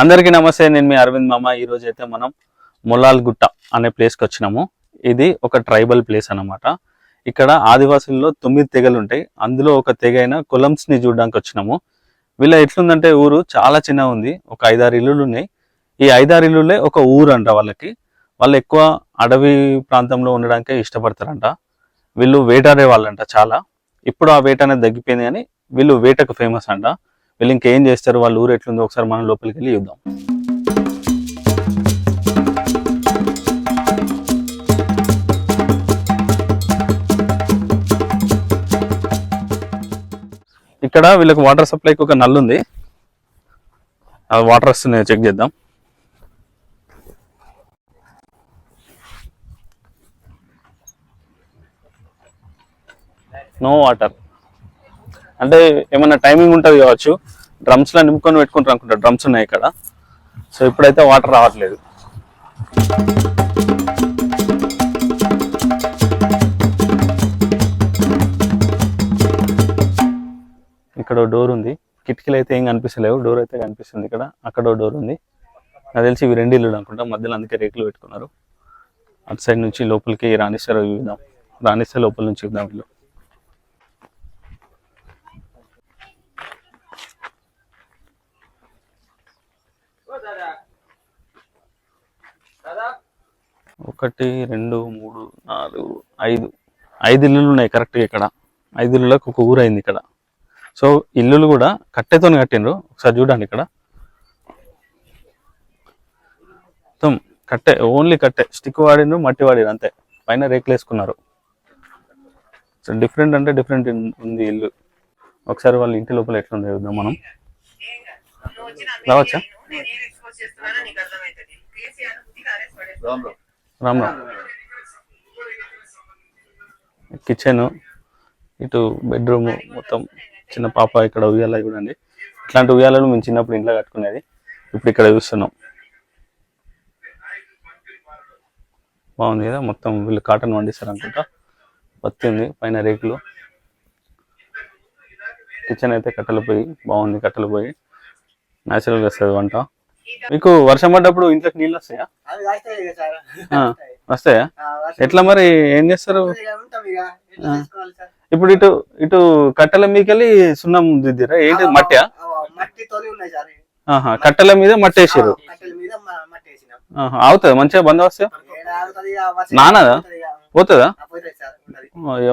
అందరికీ నమస్తే నేను మీ అరవింద్ మామ. ఈ అయితే మనం మొలాల్ గుట్ట అనే ప్లేస్కి వచ్చినాము. ఇది ఒక ట్రైబల్ ప్లేస్ అన్నమాట. ఇక్కడ ఆదివాసుల్లో తొమ్మిది తెగలు ఉంటాయి. అందులో ఒక తెగ అయిన కొలంస్ని చూడడానికి వచ్చినాము. వీళ్ళ ఎట్లుందంటే ఊరు చాలా చిన్న ఉంది. ఒక ఐదారు ఇల్లులు ఉన్నాయి. ఈ ఐదారు ఇల్లులే ఒక ఊరు అంట వాళ్ళకి. వాళ్ళు ఎక్కువ అడవి ప్రాంతంలో ఉండడానికే ఇష్టపడతారంట. వీళ్ళు వేటాడే వాళ్ళంట చాలా. ఇప్పుడు ఆ వేట అనేది తగ్గిపోయింది కానీ వీళ్ళు వేటకు ఫేమస్ అంట. వీళ్ళు ఇంకేం చేస్తారు? వాళ్ళ ఊరు ఎట్లుందో ఒకసారి మనం లోపలికి వెళ్ళి చూద్దాం. ఇక్కడ వీళ్ళకి వాటర్ సప్లైకి ఒక నల్లు ఉంది. ఆ వాటర్ వస్తున్నాయి చెక్ చేద్దాం. No water. అంటే ఏమైనా టైమింగ్ ఉంటుంది కావచ్చు. డ్రమ్స్లో నింపుకొని పెట్టుకుంటారు అనుకుంటా. డ్రమ్స్ ఉన్నాయి ఇక్కడ. సో ఇప్పుడైతే వాటర్ రావట్లేదు. ఇక్కడ డోర్ ఉంది. కిటికీలు అయితే ఏం కనిపిస్తలేవు. డోర్ అయితే కనిపిస్తుంది ఇక్కడ. అక్కడ డోర్ ఉంది. నాకు తెలిసి ఇవి రెండు ఇల్లు అనుకుంటా. మధ్యలో అందుకే రేకులు పెట్టుకున్నారు. అటు సైడ్ నుంచి లోపలికి రాణిస్తారు చూద్దాం రాణిస్తే లోపల నుంచి చూద్దాం వీళ్ళు ఒకటి రెండు మూడు నాలుగు ఐదు. ఐదు ఇల్లులు ఉన్నాయి కరెక్ట్గా ఇక్కడ. ఐదు ఇల్లులకు ఒక ఊరు అయింది ఇక్కడ. సో ఇల్లులు కూడా కట్టెతో కట్టిండ్రు. ఒకసారి చూడండి ఇక్కడ. మొత్తం కట్టె ఓన్లీ కట్టె. స్టిక్ వాడిండ్రు మట్టి వాడిండ్రు అంతే. పైన రేకులు వేసుకున్నారు. సో డిఫరెంట్ అంటే డిఫరెంట్ ఉంది ఇల్లు. ఒకసారి వాళ్ళ ఇంటి లోపల ఎట్లా ఉంది చూద్దాం మనం. రావచ్చా? రామ్ రామ్. కిచెన్ ఇటు బెడ్రూమ్ మొత్తం చిన్న పాప ఇక్కడ ఉయ్యాల చూడండి ఇట్లాంటి ఉయ్యాలను మేము చిన్నప్పుడు ఇంట్లో కట్టుకునేది. ఇప్పుడు ఇక్కడ చూస్తున్నాం. బాగుంది కదా? మొత్తం వీళ్ళు కాటన్ వండిస్తారు అనుకుంటా పత్తి ఉంది పైన రేకులు. కిచెన్ అయితే కట్టెలు పోయి బాగుంది కట్టెలు పోయి. న్యాచురల్గా వస్తుంది వంట. మీకు వర్షం పడ్డప్పుడు ఇంట్లోకి నీళ్ళు వస్తాయా? వస్తాయా? ఎట్లా మరి ఏం చేస్తారు? ఇప్పుడు ఇటు ఇటు కట్టెల మీకెళ్ళి సున్నం దిద్దిరా? ఏంటి మట్టియా కట్టెల మీద మట్టి వేసారు అవుతుంది మంచిగా బందోబస్తు నానదా? పోతుందా?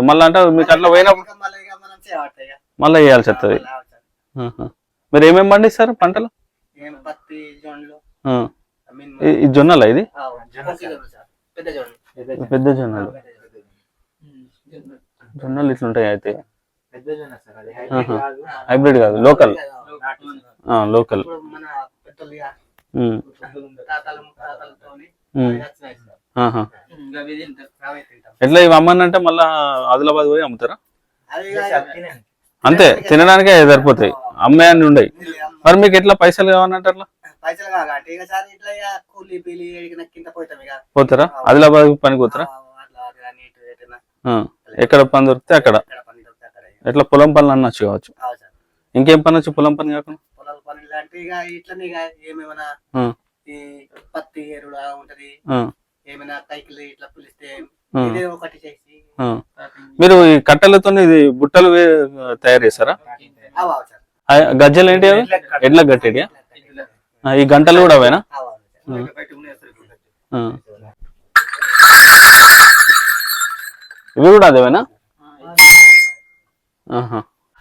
మళ్ళీ అంటే మీకు అట్లా పోయినప్పుడు మళ్ళీ వేయాల్సి వస్తుంది. మీరు ఏమేమి పండిస్తారు పంటలు? పత్తి జొన్నలు. జొన్నలా ఇది? ఆ, జొన్నలు సార్. పెద్ద జొన్నలు. పెద్ద జొన్నలు. ఇట్లుంటాయి అయితే? పెద్ద జొన్న సార్ అది. ఆహా. హైబ్రిడ్ కాదు. లోకల్. లోకల్. ఎట్లా ఇవి అమ్మనంటే మళ్ళా ఆదిలాబాద్ పోయి అమ్ముతారా? అంతే తినడానికే సరిపోతాయి. అమ్మే అని ఉండయి. మరి మీకు ఎట్లా పైసలు కావాలంటే అట్లా పైసలు కాబట్టి ఇక సార్ ఇట్లా ఇక కూలి పీలి కింద పోతాం ఇక. పోతారా? ఆదిలాబాద్ పనికి పోతారా. ఎక్కడ పని దొరికితే అక్కడ. పని. ఎట్లా పొలం పనులు అనొచ్చు కావచ్చు? ఇంకేం పని వచ్చు పొలం పని కాకుండా? పొలాల పనులు అంటే ఇక ఇట్లనే ఇక ఏమేమైనా ఈ పత్తి ఎరుడు ఉంటది. ఆ, ఏమైనా కైకిలు ఇట్లా పిలిస్తే ఒకటి చేసి. మీరు ఈ కట్టెలతో ఇది బుట్టలు తయారు చేస్తారా? గజ్జలు ఏంటి అవి? ఎడ్ల గట్టేటియా ఈ గంటలు కూడా అవేనా? ఇవి కూడా అదేవేనా?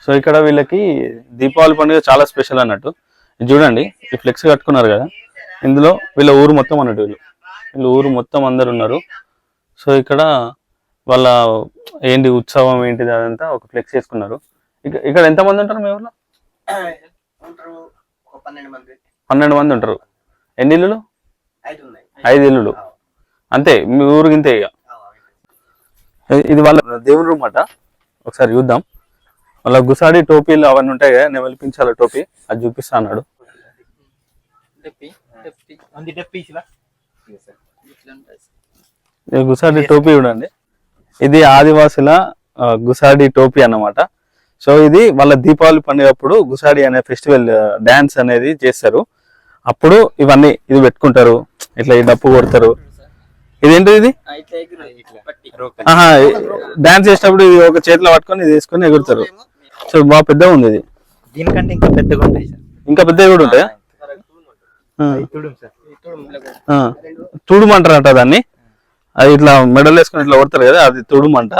సో ఇక్కడ వీళ్ళకి దీపావళి పండుగ చాలా స్పెషల్ అన్నట్టు. చూడండి ఈ ఫ్లెక్స్ కట్టుకున్నారు కదా. ఇందులో వీళ్ళ ఊరు మొత్తం అన్నట్టు వీళ్ళు. వీళ్ళు ఊరు మొత్తం అందరు ఉన్నారు. సో ఇక్కడ వాళ్ళ ఏంటి ఉత్సవం ఏంటిది అదంతా ఒక ఫ్లెక్స్ చేసుకున్నారు ఇక ఇక్కడ ఎంతమంది ఉంటారు మీ ఊర్లో? పన్నెండు మంది. ఉంటారు. ఎన్ని ఇల్లులు? ఐదు ఉన్నాయి. ఐదు ఇల్లులు. అంతే మీ ఊరికి ఇంతే ఇక. ఇది వాళ్ళ దేవుని రూమ్ అట. ఒకసారి చూద్దాం. వాళ్ళ గుసాడి టోపీలు అవన్నీ ఉంటాయి కదా నేను వెలిపించాల టోపీ. అది చూపిస్తా అన్నాడు. గుసాడి టోపీ చూడండి. ఇది ఆదివాసుల గుసాడి టోపీ అన్నమాట. సో ఇది వాళ్ళ దీపావళి పండుగ అప్పుడు గుసాడి అనే ఫెస్టివల్ డాన్స్ అనేది చేస్తారు. అప్పుడు ఇవన్నీ ఇది పెట్టుకుంటారు. ఇట్లా ఈ డప్పు కొడతారు. ఇదేంటి ఇది? డాన్స్ చేసేటప్పుడు ఇది ఒక చేతిలో పట్టుకొని ఇది వేసుకొని ఎగురుతారు. సో బాగా పెద్దగా ఉంది ఇది. దీనికంటే ఇంకా పెద్దగా ఉంటాయి ఇంకా పెద్దవి కూడా ఉంటాయా. తుడుమంటారంట దాన్ని. అది ఇట్లా మెడల్ వేసుకొని ఇట్లా కొడతారు కదా అది తుడుమంట.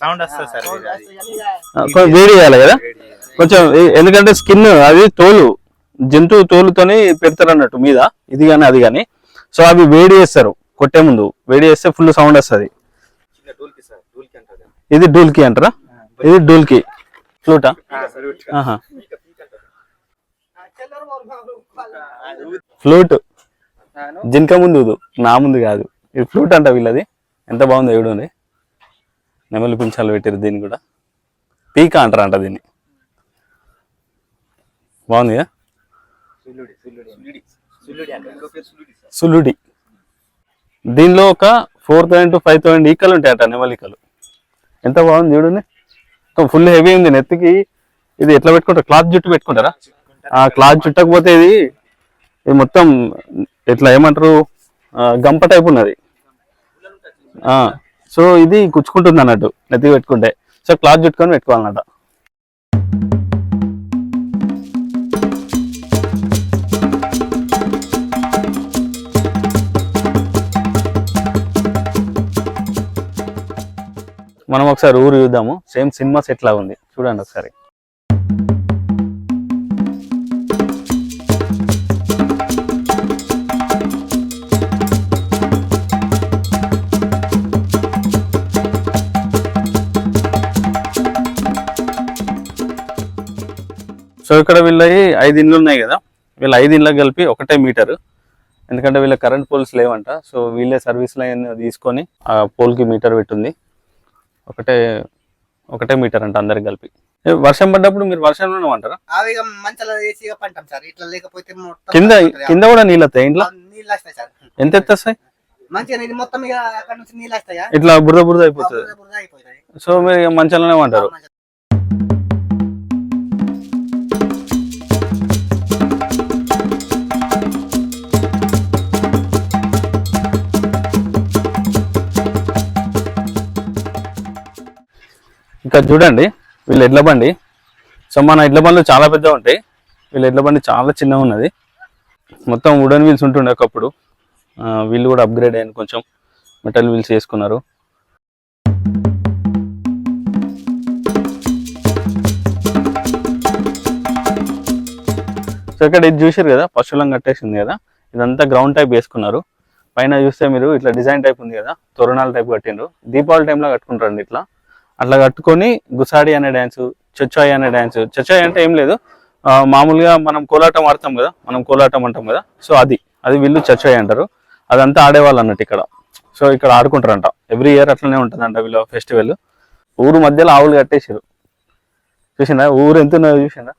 సౌండ్ వస్తుంది సార్ వేడి చేయాలి కదా? కొంచెం ఎందుకంటే స్కిన్ అది తోలు జంతువు తోలుతోని పెడతారు అన్నట్టు మీద. ఇది కానీ అది కానీ సో అవి వేడి చేస్తారు కొట్టే ముందు. వేడి చేస్తే ఫుల్ సౌండ్ వస్తుంది. చిన్న డూల్కి సార్ డూల్కి అంటారు ఇది డూల్కి అంటారా? ఇది డూల్కి. ఫ్లూటా? ఫ్లూట్. జింక ముందు నా ముందు కాదు. ఇది ఫ్లూట్ అంట వీళ్ళది. ఎంత బాగుందో చూడండి నెమలి పింఛాలు పెట్టారు దీన్ని కూడా. పీక అంటారంట దీన్ని. బాగుంది కదా? సుల్లుడి సులుడి. దీనిలో ఒక four thousand to five thousand ఈకలు ఉంటాయట నెమలికలు. ఎంత బాగుంది చూడండి ఫుల్ హెవీ ఉంది నెత్తికి. ఇది ఎట్లా పెట్టుకుంటారు? క్లాత్ జుట్టు పెట్టుకుంటారా? ఆ క్లాత్ చుట్టకపోతే ఇది ఇది మొత్తం ఎట్లా ఏమంటారు? గంప టైప్ ఉన్నది. సో ఇది కుచ్చుకుంటుంది అన్నట్టు నెత్తికి పెట్టుకుంటే. సో క్లాత్ చుట్టుకొని పెట్టుకోవాలన్నట మనం ఒకసారి ఊరు చూద్దాము. సేమ్ సినిమా సెట్ లాగా ఉంది చూడండి ఒకసారి. సో ఇక్కడ వీళ్ళవి ఐదు ఇండ్లు ఉన్నాయి కదా. వీళ్ళ ఐదు ఇండ్లకు కలిపి ఒకటే మీటర్. ఎందుకంటే వీళ్ళ కరెంట్ పోల్స్ లేవంట. సో వీళ్ళే సర్వీస్ లైన్ తీసుకొని ఆ పోల్కి మీటర్ పెట్టుంది. ఒకటే ఒకటే మీటర్ అంట అందరికి కలిపి. వర్షం పడ్డప్పుడు మీరు వర్షంలోనే ఉంటారా అవి ఇక మంచాల వేసి ఇక పంటాం సార్. ఇట్లా లేకపోతే మొత్తం కింద. కింద కూడా నీళ్ళు వస్తాయి ఇంట్లో? నీళ్ళు వస్తాయి సార్. ఎంత ఎత్తు వస్తాయి మంచిగా ఇది మొత్తం ఇక అక్కడ నుంచి నీళ్ళు వస్తాయా? ఇట్లా బురద బురద అయిపోతుంది. సో మీరు ఇక మంచాలనే ఉంటారు ఇక్కడ చూడండి వీళ్ళ ఎడ్ల బండి. సో మన ఎడ్ల బండ్లు చాలా పెద్దగా ఉంటాయి. వీళ్ళ ఎడ్ల బండి చాలా చిన్నగా ఉన్నది. మొత్తం వుడెన్ వీల్స్ ఉంటుండే ఒకప్పుడు. వీళ్ళు కూడా అప్గ్రేడ్ అయ్యాను కొంచెం. మెటల్ వీల్స్ వేసుకున్నారు సో ఇక్కడ ఇది చూసారు కదా పశువులం కట్టేసింది కదా. ఇదంతా గ్రౌండ్ టైప్ వేసుకున్నారు. పైన చూస్తే మీరు ఇట్లా డిజైన్ టైప్ ఉంది కదా తోరణాల టైప్ కట్టిండ్రు. దీపావళి టైంలో కట్టుకుంటారండి ఇట్లా. అట్లా కట్టుకొని గుసాడి అనే డ్యాన్స్ చొచ్చాయి అనే డ్యాన్స్ చొచ్చాయి అంటే ఏం లేదు. మామూలుగా మనం కోలాటం ఆడతాం కదా మనం కోలాటం అంటాం కదా. సో అది. అది వీళ్ళు చొచ్చాయి అంటారు. అదంతా ఆడేవాళ్ళు అన్నట్టు ఇక్కడ. సో ఇక్కడ ఆడుకుంటారంట. ఎవ్రీ ఇయర్ అట్లనే ఉంటుందంట వీళ్ళ ఫెస్టివల్ ఊరు మధ్యలో ఆవులు కట్టేసారు చూసిందా? ఊరు ఎంత ఉన్నదో చూసిందా?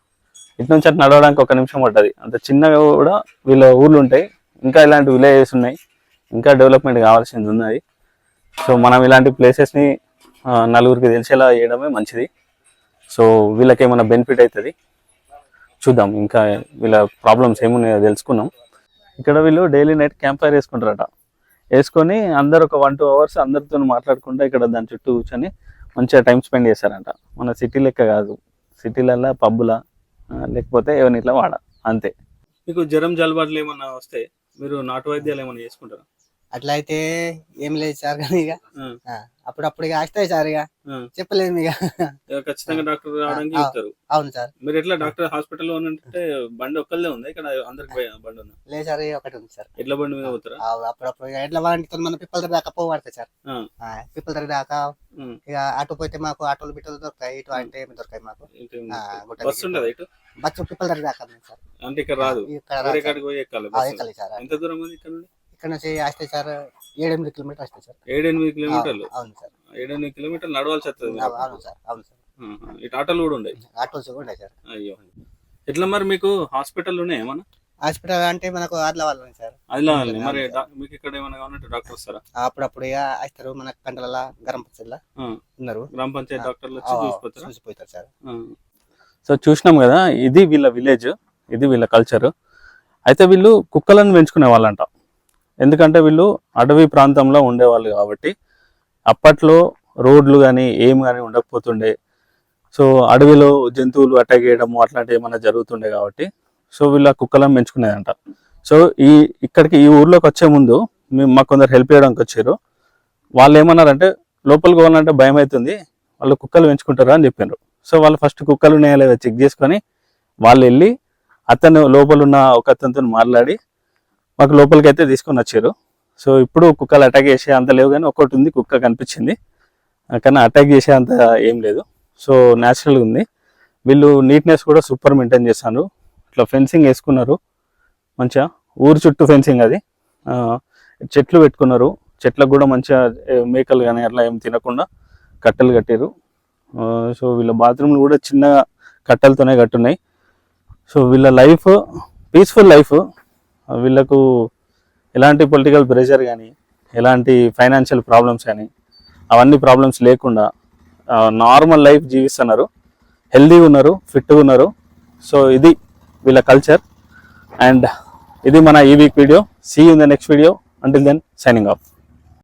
ఇటు నుంచి అటు నడవడానికి ఒక నిమిషం పడ్డది. అంత చిన్నగా కూడా వీళ్ళ ఊర్లు ఉంటాయి. ఇంకా ఇలాంటి విలేజెస్ ఉన్నాయి. ఇంకా డెవలప్మెంట్ కావాల్సింది ఉన్నది. సో మనం ఇలాంటి ప్లేసెస్ని నలుగురికి తెలిసేలా చేయడమే మంచిది. సో వీళ్ళకి ఏమైనా బెనిఫిట్ అవుతుంది చూద్దాం. ఇంకా వీళ్ళ ప్రాబ్లమ్స్ ఏమున్నాయో తెలుసుకుందాం. ఇక్కడ వీళ్ళు డైలీ నైట్ క్యాంప్ ఫైర్ వేసుకుంటారట. వేసుకొని అందరు ఒక వన్ టూ అవర్స్ అందరితో మాట్లాడుకుంటా ఇక్కడ దాని చుట్టూ కూర్చొని మంచిగా టైం స్పెండ్ చేస్తారంట. మన సిటీ లెక్క కాదు. సిటీలల్లో పబ్బులా లేకపోతే ఏమైనా ఇట్లా వాడ. అంతే. మీకు జ్వరం జలబాట్లు ఏమన్నా వస్తే మీరు నాటు వైద్యాలు ఏమైనా చేసుకుంటారా? అట్లా అయితే ఏం లేదు సార్ కానీ ఇక. అప్పుడప్పుడు ఇక వస్తాయి సార్ ఇక. చెప్పలేము ఇక. ఖచ్చితంగా డాక్టర్ రావడానికి చెప్తారు అవును సార్. మీరు ఎట్లా డాక్టర్ హాస్పిటల్లో ఉంటే బండి ఒక్కళ్ళే ఉంది? ఇక్కడ అందరికి బండి ఉందా? లేదు సార్ ఒకటి ఉంది సార్. ఎట్ల బండి మీద పోతారా? అప్పుడప్పుడు ఎట్లా వాడితో మన పిప్పల దగ్గర దాకా పోవాడుతుంది సార్. పిప్పల దగ్గర దాకా. ఇక అటు పోతే మాకు ఆటోలు బిట్టలు దొరుకుతాయి. ఇటు అంటే ఏమి దొరకాయి మాకు. దిగి- ఉండదా. ఇటు? బస్సు పిప్పల దగ్గర దాకా సార్. అంటే ఇక్కడ రాదు. ఇక్కడ. ఎక్కాలి సార్. ఎంత దూరం ఉంది ఇక్కడ నుండి? ఇక్కడ నుంచి వస్తాయి సార్ ఏడెనిమిది కిలోమీటర్ వస్తాయి సార్. ఏడు ఎనిమిది ఆ, కిలోమీటర్లు? అవును సార్. ఏడు ఎనిమిది కిలోమీటర్లు నడవాల్సి వస్తుంది అవును సార్ అవును సార్. ఇటు ఆటోలు కూడా ఉన్నాయి ఆటోస్ కూడా ఉన్నాయి సార్. అయ్యో. ఎట్లా మరి మీకు హాస్పిటల్ ఉన్నాయి ఏమన్నా? హాస్పిటల్ అంటే మనకు ఆర్ల వాళ్ళు ఉంది సార్ మరి మీకు ఇక్కడ ఏమైనా కావాలంటే డాక్టర్ వస్తారా? అప్పుడప్పుడు వస్తారు. మన కంటల గరం పచ్చళ్ళ ఆ. ఉన్నారు. గ్రామ పంచాయతీ డాక్టర్లు వచ్చి చూసిపోతారా? సార్. సో చూసినాం కదా ఇది వీళ్ళ విలేజ్ ఇది వీళ్ళ కల్చర్. అయితే వీళ్ళు కుక్కలను పెంచుకునే వాళ్ళంట. ఎందుకంటే వీళ్ళు అడవి ప్రాంతంలో ఉండేవాళ్ళు కాబట్టి అప్పట్లో రోడ్లు కానీ ఏం కానీ ఉండకపోతుండే. సో అడవిలో జంతువులు అటాక్ చేయడము అట్లాంటివి ఏమైనా జరుగుతుండే కాబట్టి సో వీళ్ళు ఆ కుక్కలను పెంచుకునేదంట. సో ఈ ఇక్కడికి ఈ ఊర్లోకి వచ్చే ముందు మేము మాకు కొందరు హెల్ప్ చేయడానికి వచ్చారు. వాళ్ళు ఏమన్నారంటే లోపలికి పోవాలంటే భయం అవుతుంది వాళ్ళు కుక్కలు పెంచుకుంటారా అని చెప్పారు సో వాళ్ళు ఫస్ట్ కుక్కలు ఉన్నాయో లేదా చెక్ చేసుకొని వాళ్ళు వెళ్ళి అతను లోపల ఉన్న ఒక అతనితో మాట్లాడి మాకు లోపలికి అయితే తీసుకొని వచ్చారు. సో ఇప్పుడు కుక్కలు అటాక్ చేసే అంత లేవు కానీ ఒక్కటి ఉంది కుక్క కనిపించింది. కానీ అటాక్ చేసే అంత ఏం లేదు. సో న్యాచురల్గా ఉంది. వీళ్ళు నీట్నెస్ కూడా సూపర్ మెయింటైన్ చేస్తాను ఇట్లా ఫెన్సింగ్ వేసుకున్నారు. మంచిగా ఊరు చుట్టూ ఫెన్సింగ్ అది. చెట్లు పెట్టుకున్నారు. చెట్లకు కూడా మంచిగా మేకలు కానీ అట్లా ఏం తినకుండా కట్టెలు కట్టారు సో వీళ్ళ బాత్రూమ్లు కూడా చిన్న కట్టెలతోనే కట్టున్నాయి. సో వీళ్ళ లైఫ్ పీస్ఫుల్ లైఫ్ వీళ్ళకు ఎలాంటి పొలిటికల్ ప్రెషర్ కానీ ఎలాంటి ఫైనాన్షియల్ ప్రాబ్లమ్స్ కానీ అవన్నీ ప్రాబ్లమ్స్ లేకుండా నార్మల్ లైఫ్ జీవిస్తున్నారు. హెల్దీగా ఉన్నారు ఫిట్గా ఉన్నారు. సో ఇది వీళ్ళ కల్చర్ అండ్ ఇది మన ఈ week video see in the next video until then signing off